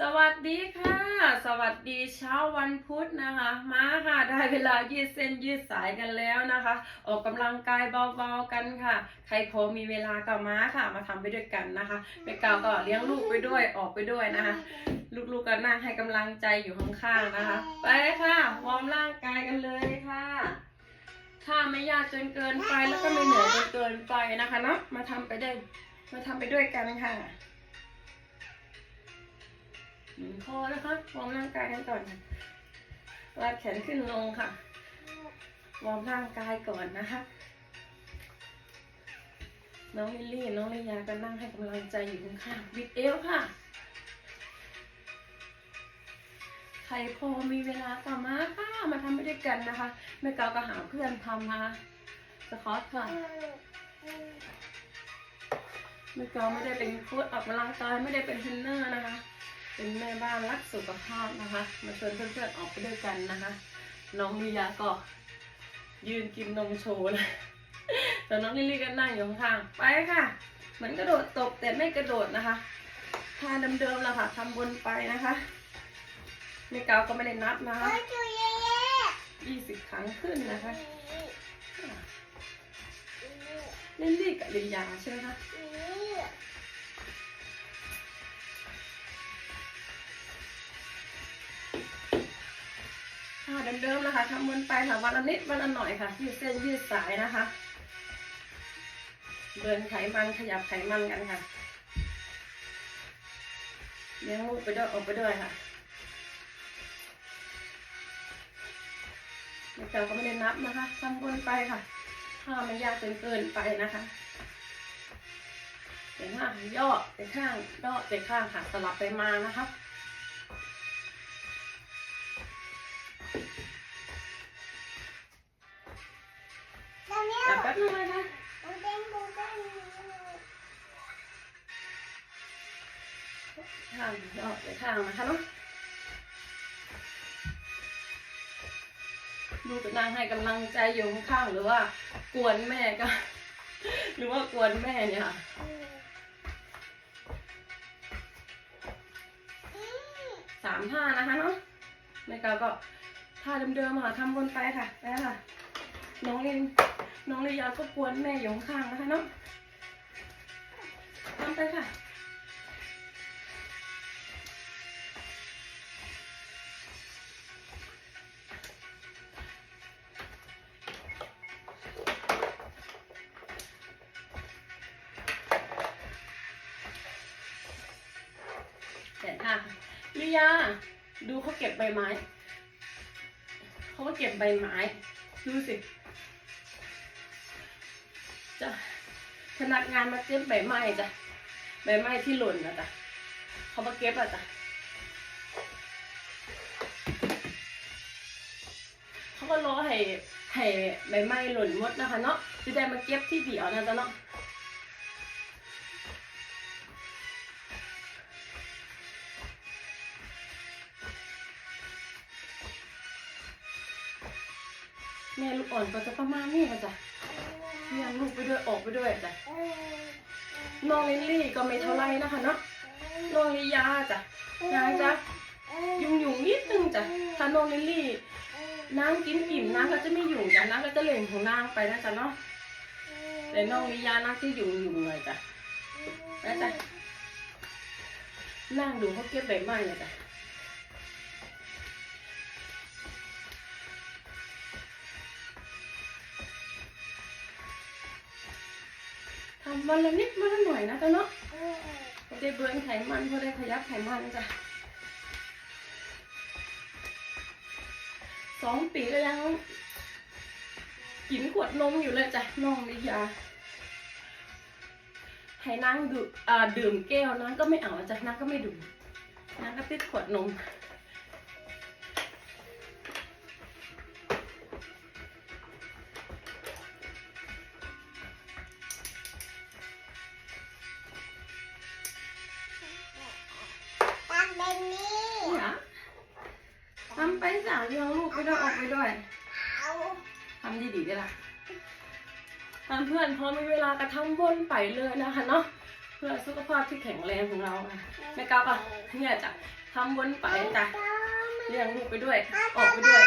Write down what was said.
สวัสดีค่ะ สวัสดีเช้าวันพุธนะคะ มาค่ะได้เวลายืดเส้นยืดสายกันแล้วนะคะ ออกกำลังกายเบาๆกันค่ะ ใครพอมีเวลาก็มาค่ะ มาทำไปด้วยกันนะคะไปกาวก็เลี้ยงลูกไปด้วยออกไปด้วยนะคะ ลูกๆก็นั่งให้กำลังใจอยู่ข้างๆนะคะ ไปค่ะวอร์มร่างกายกันเลยค่ะถ้าไม่ยากจนเกินไปแล้วก็ไม่เหนื่อยจนเกินไปนะคะเนาะมาทำไปได้มาทำไปด้วยกันค่ะ ถึงคอนะคะวอร์มร่างกายกันก่อนลากแขนขึ้นลงค่ะ วอร์มร่างกายก่อนนะคะ น้องลิลลี่น้องลิยาก็นั่งให้กำลังใจอยู่ข้างๆบิดเอวค่ะ ใครพอมีเวลาก็มาค่ะมาทำไปด้วยกันนะคะแม่เกาก็หาเพื่อนทำนะคะสคอตค่ะแม่เกาไม่ได้เป็นโค้ชออกกำลังกายไม่ได้เป็นเทรนเนอร์นะคะ เป็นแม่บ้านรักสุขภาพนะคะ มาชวนเพื่อนๆออกไปด้วยกันนะคะ น้องลิยาก็ยืนกินนมโชว์นะแต่น้องลิลลี่ก็นั่งอยู่ข้างๆไปค่ะ เหมือนกระโดดตบแต่ไม่กระโดดนะคะท่าเดิมๆแล้วค่ะทำบนไปนะคะแม่เกาก็ไม่ได้นับนะคะยี่สิบครั้งขึ้นนะคะเล่นลี่กับลินยาใช่ไหมคะ เดิมๆนะคะทำวนไปค่ะวันละนิดวันละหน่อยค่ะยืดเส้นยืดสายนะคะเบิร์นไขมันขยับไขมันกันค่ะเลี้ยงลูกไปด้วยออกไปด้วยค่ะแม่เจ้าก็ไม่ได้นับนะคะทำวนไปค่ะ ถ้าไม่ยากจนเกินไปนะคะเดี๋ยวหน้าย่อไปข้างย่อไปข้างค่ะสลับไปมานะคะ แต่แป๊บนึงนะคะข้างย่อไปข้างนะคะเนาะลูกก็นั่งให้กำลังใจอยู่ข้างๆหรือว่ากวนแม่ก็ หรือว่ากวนแม่เนี่ยค่ะสามท่านะคะเนาะแม่กาก็ ท่าเดิมๆค่ะทำวนไปค่ะไปค่ะน้องลินน้องลิยาก็กวนแม่อยู่ข้างนะคะเนาะทำไปค่ะแต่ค่ะลิยาดูเขาเก็บใบไม้ เขาก็เก็บใบไม้ดูสิจะพนักงานมาเก็บใบไม้จ้ะใบไม้ที่หล่นนะจ้ะเขามาเก็บอะจ้ะเขาก็รอให้ให้ใบไม้หล่นหมดนะคะเนาะจะได้มาเก็บที่เดียวนะจ๊ะเนาะ แม่ลูกอ่อนก็จะประมาณนี้ค่ะจ้ะเลี้ยงลูกไปด้วยออกไปด้วยจ้ะน้องลิลลี่ก็ไม่เท่าไรนะคะเนาะน้องลิยาจ้ะยายจ้ะยุ่งยุ่งนิดนึงจ้ะถ้าน้องลิลลี่นางกินอิ่มนางก็จะไม่ยุ่งจ้ะนางก็จะเล่นของนางไปนะจ๊ะเนาะแต่น้องลิยานางจะยุ่งยุ่งเลยจ้ะนะจ๊ะนั่งดูเขาเก็บใบไม้เลยจ้ะ ทำวันละนิดวันละหน่อยนะจ๊ะเนาะพอได้เบิร์นไขมันพอได้ขยับไขมันจ้ะสองปีก็ยังกินขวดนมอยู่เลยจ้ะน้องลิยาให้นางดื่มอ่าดื่มแก้วนางก็ไม่เอาจ้ะนางก็ไม่ดื่มนางก็ติดขวดนม นะทำไปสาวเลี้ยงลูกไปด้วยออกไปด้วยทำดีๆได้ละทำเพื่อนพอมีเวลาก็ทำวนไปเลยนะคะเนาะเพื่อสุขภาพที่แข็งแรงของเราค่ะ Bye. แม่ก้าวก็เนี่ยจ้ะทำวนไปจ้ะเลี้ยงลูกไปด้วย ออกไปด้วย